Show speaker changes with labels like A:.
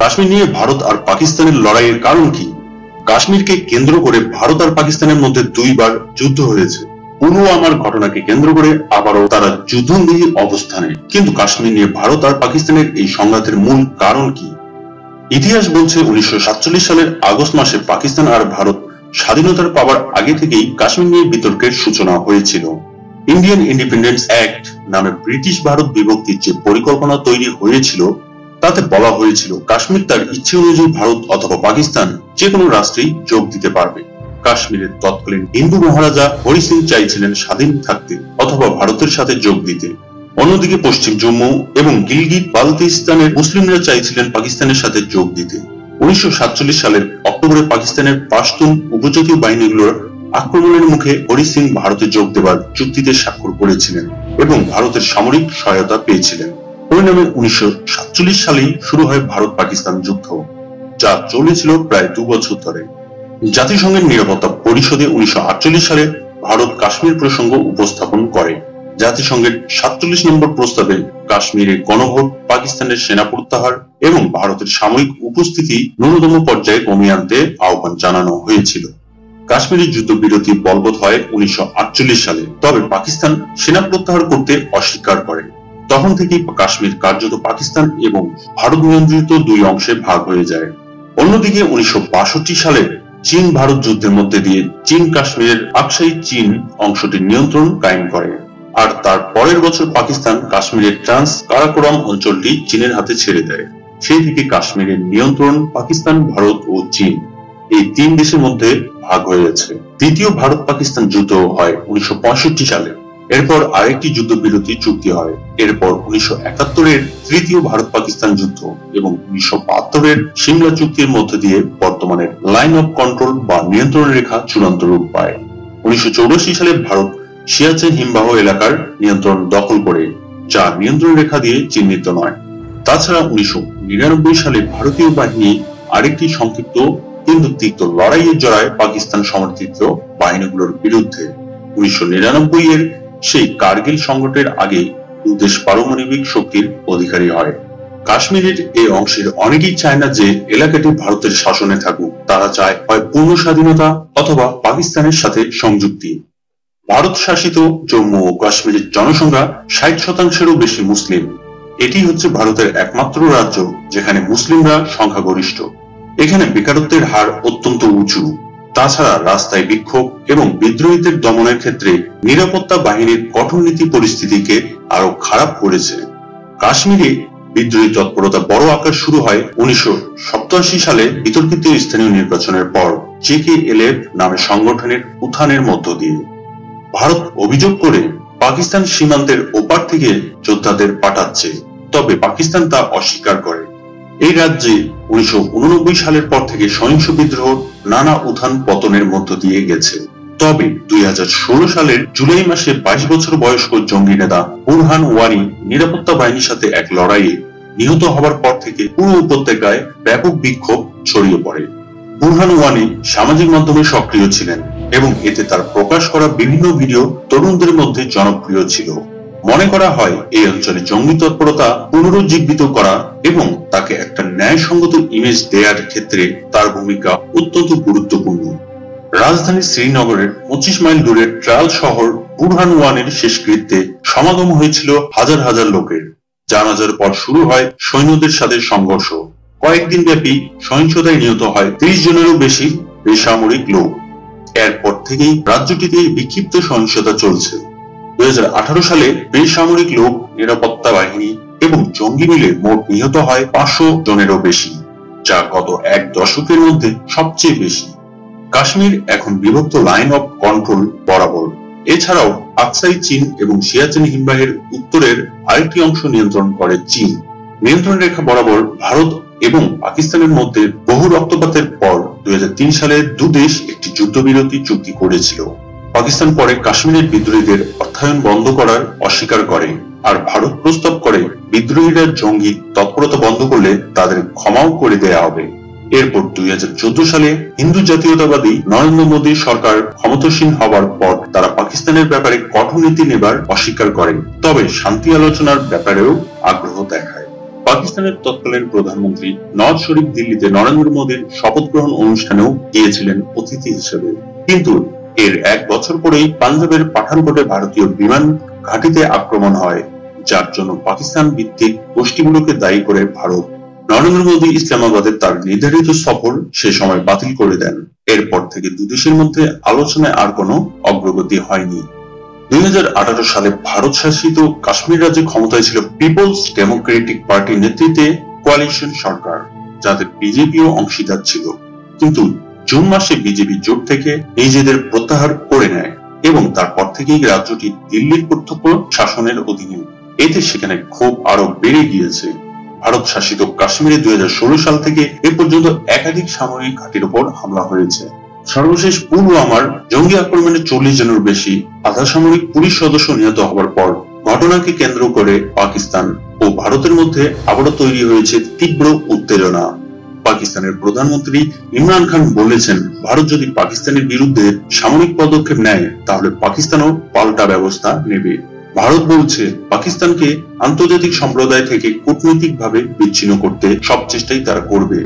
A: কাশ্মীর নিয়ে ভারত আর পাকিস্তানের লড়াইয়ের কারণ কি? কাশ্মীরকে কেন্দ্র করে ভারত আর পাকিস্তানের মধ্যে দুইবার যুদ্ধ হয়েছে। পুলওয়ামার ঘটনাকে কেন্দ্র করে আবারও তারা যুদ্ধঙ্গী অবস্থানে। কিন্তু কাশ্মীর নিয়ে ভারত আর পাকিস্তানের এই সংঘাতের মূল কারণ কি? ইতিহাস বলছে উনিশশো সাতচল্লিশ সালের আগস্ট মাসে পাকিস্তান আর ভারত স্বাধীনতার পাওয়ার আগে থেকেই কাশ্মীর নিয়ে বিতর্কের সূচনা হয়েছিল। ইন্ডিয়ান ইন্ডিপেন্ডেন্স অ্যাক্ট নামে ব্রিটিশ ভারত বিভক্তির যে পরিকল্পনা তৈরি হয়েছিল তাতে বলা হয়েছিল, কাশ্মীর তার ইচ্ছে অনুযায়ী ভারত অথবা পাকিস্তান যে কোনো রাষ্ট্রেই যোগ দিতে পারবে। কাশ্মীরের তৎকালীন হিন্দু মহারাজা হরি সিং চাইছিলেন স্বাধীন থাকতে অথবা ভারতের সাথে যোগ দিতে। অন্যদিকে পশ্চিম জম্মু এবং গিলগিট বালতিস্তানের মুসলিমরা চাইছিলেন পাকিস্তানের সাথে যোগ দিতে। উনিশশো সাতচল্লিশ সালের অক্টোবরে পাকিস্তানের পাশতুন উপজাতীয় বাহিনীগুলোর আক্রমণের মুখে হরি সিং ভারতে যোগ দেওয়ার চুক্তিতে স্বাক্ষর করেছিলেন এবং ভারতের সামরিক সহায়তা পেয়েছিলেন। পরিণামে উনিশশো সালেই শুরু হয় ভারত পাকিস্তান যুদ্ধ, যা চলেছিল প্রায় দু বছর ধরে। জাতিসংঘের নিরাপত্তা পরিষদে উনিশশো সালে ভারত কাশ্মীর প্রসঙ্গ উপস্থাপন করে। জাতিসংঘের সাতচল্লিশ নম্বর প্রস্তাবে কাশ্মীরে গণভোট, পাকিস্তানের সেনা প্রত্যাহার এবং ভারতের সামরিক উপস্থিতি ন্যূনতম পর্যায়ে কমিয়ে আনতে আহ্বান জানানো হয়েছিল। কাশ্মীরের যুদ্ধবিরতি বলবৎ হয় উনিশশো আটচল্লিশ সালে, তবে পাকিস্তান সেনা প্রত্যাহার করতে অস্বীকার করে। তখন থেকেই কাশ্মীর কার্যত পাকিস্তান এবং ভারত নিয়ন্ত্রিত দুই অংশে ভাগ হয়ে যায়। অন্যদিকে উনিশশো বাষট্টি সালে চীন ভারত যুদ্ধের মধ্যে দিয়ে চীন কাশ্মীরের আকসাই চীন অংশটির নিয়ন্ত্রণ কায়েম করে। আর তার পরের বছর পাকিস্তান কাশ্মীরের ট্রান্স কারাকোরাম অঞ্চলটি চীনের হাতে ছেড়ে দেয়। সেই থেকে কাশ্মীরের নিয়ন্ত্রণ পাকিস্তান, ভারত ও চীন এই তিন দেশের মধ্যে ভাগ হয়ে গেছে। দ্বিতীয় ভারত পাকিস্তান যুদ্ধ হয় উনিশশো পঁয়ষট্টি সালে। এরপর আরেকটি যুদ্ধবিরতি চুক্তি হয়। এরপর উনিশশো একাত্তরের তৃতীয় ভারত পাকিস্তান যুদ্ধ এবং উনিশশো বাহাত্তরের সিমলা চুক্তির মধ্যে দিয়ে বর্তমানে লাইন অফ কন্ট্রোল বা নিয়ন্ত্রণ রেখা চূড়ান্ত রূপ পায়। উনিশশো সালে ভারত সিয়াচেন হিমবাহ এলাকার নিয়ন্ত্রণ দখল করে, যা নিয়ন্ত্রণ রেখা দিয়ে চিহ্নিত নয়। তাছাড়া উনিশশো নিরানব্বই সালে ভারতীয় বাহিনী আরেকটি সংক্ষিপ্ত কিন্তু তিক্ত লড়াইয়ের জড়ায় পাকিস্তান সমর্থিত বাহিনীগুলোর বিরুদ্ধে। উনিশশো নিরানব্বই এর সেই কার্গিল সংকটের আগে দুদেশ পারমাণবিক শক্তির অধিকারী হয়। কাশ্মীরের এই অংশের অনেকেই চায় না যে এলাকাটি ভারতের শাসনে থাকুক। তারা চায় হয় পূর্ণ স্বাধীনতা অথবা পাকিস্তানের সাথে সংযুক্তি। ভারত শাসিত জম্মু ও কাশ্মীরের জনসংখ্যা ষাট শতাংশেরও বেশি মুসলিম। এটি হচ্ছে ভারতের একমাত্র রাজ্য যেখানে মুসলিমরা সংখ্যাগরিষ্ঠ। এখানে বেকারত্বের হার অত্যন্ত উঁচু। তাছাড়া রাস্তায় বিক্ষোভ এবং বিদ্রোহীদের দমনের ক্ষেত্রে নিরাপত্তা বাহিনীর কঠোর নীতি পরিস্থিতিকে আরও খারাপ করেছে। কাশ্মীরে বিদ্রোহী তৎপরতা বড় আকার শুরু হয় উনিশশো সালে বিতর্কিত স্থানীয় নির্বাচনের পর। জেকে এলএফ নামে সংগঠনের উত্থানের মধ্য দিয়ে। ভারত অভিযোগ করে পাকিস্তান সীমান্তের ওপার থেকে যোদ্ধাদের পাঠাচ্ছে। তবে পাকিস্তান তা অস্বীকার করে। এই রাজ্যে উনিশশো উননব্বই সালের পর থেকে সহিংস বিদ্রোহ নানা উত্থান পতনের মধ্য দিয়ে গেছে। তবে দুই সালের জুলাই মাসে বাইশ বছর বয়স্ক জঙ্গি নেতা বুরহান ওয়ানি নিরাপত্তা বাহিনীর সাথে এক লড়াইয়ে নিহত হবার পর থেকে পুরো উপত্যকায় ব্যাপক বিক্ষোভ ছড়িয়ে পড়ে। বুরহান ওয়ানি সামাজিক মাধ্যমে সক্রিয় ছিলেন এবং এতে তার প্রকাশ করা বিভিন্ন ভিডিও তরুণদের মধ্যে জনপ্রিয় ছিল। মনে করা হয় এই অঞ্চলে জঙ্গি তৎপরতা পুনরুজ্জীবিত করা এবং তাকে একটা ন্যায়সঙ্গত ইমেজ দেওয়ার ক্ষেত্রে তার ভূমিকা অত্যন্ত গুরুত্বপূর্ণ। রাজধানী শ্রীনগরের পঁচিশ মাইল দূরের ট্রায়াল শহর বুরহান ওয়ানের শেষকৃত্যে সমাগম হয়েছিল হাজার হাজার লোকের। জানাজার পর শুরু হয় সৈন্যদের সাথে সংঘর্ষ। কয়েকদিন ব্যাপী সহিংসতায় নিহত হয় ত্রিশ জনেরও বেশি বেসামরিক লোক। এরপর থেকেই রাজ্যটিতে বিক্ষিপ্ত সহিংসতা চলছে। দুই সালে বেসামরিক লোক, নিরাপত্তা বাহিনী এবং জঙ্গি মিলে মোট নিহত হয় পাঁচশো জনেরও বেশি, যা গত এক দশকের মধ্যে সবচেয়ে বেশি। কাশ্মীর এখন বিভক্ত লাইন অফ কন্ট্রোল বরাবর। এছাড়াও আকসাই চীন এবং সিয়াচেন হিমবাহের উত্তরের আরেকটি অংশ নিয়ন্ত্রণ করে চীন। নিয়ন্ত্রণ রেখা বরাবর ভারত এবং পাকিস্তানের মধ্যে বহু রক্তপাতের পর দুই হাজার তিন সালে দু দেশ একটি যুদ্ধবিরতি চুক্তি করেছিল। পাকিস্তান পরে কাশ্মীরের বিদ্রোহীদের অর্থায়ন বন্ধ করার অস্বীকার করে আর ভারত প্রস্তাব করে বিদ্রোহীরা জঙ্গি তৎপরতা বন্ধ করলে তাদের ক্ষমাও করে দেয়া হবে। এরপর দুই সালে হিন্দু জাতীয়তাবাদী নরেন্দ্র মোদী সরকার ক্ষমতাসীন হওয়ার পর তারা পাকিস্তানের ব্যাপারে কঠোর নীতি নেবার অস্বীকার করেন তবে শান্তি আলোচনার ব্যাপারেও আগ্রহ দেখায়। পাকিস্তানের তৎকালীন প্রধানমন্ত্রী নওয়াজ শরীফ দিল্লিতে নরেন্দ্র মোদীর শপথ গ্রহণ অনুষ্ঠানেও গিয়েছিলেন অতিথি হিসেবে। কিন্তু এর এক বছর পরেই পাঞ্জাবের পাঠানকোটে ভারতীয় বিমান ঘাঁটিতে আক্রমণ হয়, যার জন্য পাকিস্তান ভিত্তিক গোষ্ঠীগুলোকে দায়ী করে ভারত। নরেন্দ্র মোদী ইসলামাবাদে তার নির্ধারিত সফর সে সময় বাতিল করে দেন। এরপর থেকে দুদেশের মধ্যে আলোচনায় আর কোনো অগ্রগতি হয়নি। দুই হাজার আঠারো সালে ভারত শাসিত কাশ্মীর রাজ্যে ক্ষমতায় ছিল পিপলস ডেমোক্রেটিক পার্টির নেতৃত্বে কোয়ালিশন সরকার, যাদের বিজেপিও অংশীদার ছিল। কিন্তু জুন মাসে বিজেপি জোট থেকে নিজেদের প্রত্যাহার করে নেয় এবং তারপর থেকেই রাজ্যটি দিল্লির প্রত্যক্ষ শাসনের অধীনে। এতে সেখানে ক্ষোভ আরও বেড়ে গিয়েছে। ভারত শাসিত কাশ্মীরে দুই সাল থেকে এ পর্যন্ত একাধিক সামরিক ঘাটির উপর হামলা হয়েছে। সর্বশেষ পুলওয়ামার জঙ্গি আক্রমণে চল্লিশ জনের বেশি আধা সামরিক পুলিশ সদস্য নিহত হওয়ার পর ঘটনাকে কেন্দ্র করে পাকিস্তান ও ভারতের মধ্যে আবারও তৈরি হয়েছে তীব্র উত্তেজনা। পাকিস্তানের প্রধানমন্ত্রী ইমরান খান বলেছেন, ভারত যদি পাকিস্তানের বিরুদ্ধে সামরিক পদক্ষেপ নেয়, তাহলে পাকিস্তানও পাল্টা ব্যবস্থা নেবে। ভারত বলছে, পাকিস্তানকে আন্তর্জাতিক সম্প্রদায় থেকে কূটনৈতিকভাবে বিচ্ছিন্ন করতে সব চেষ্টাই তারা করবে।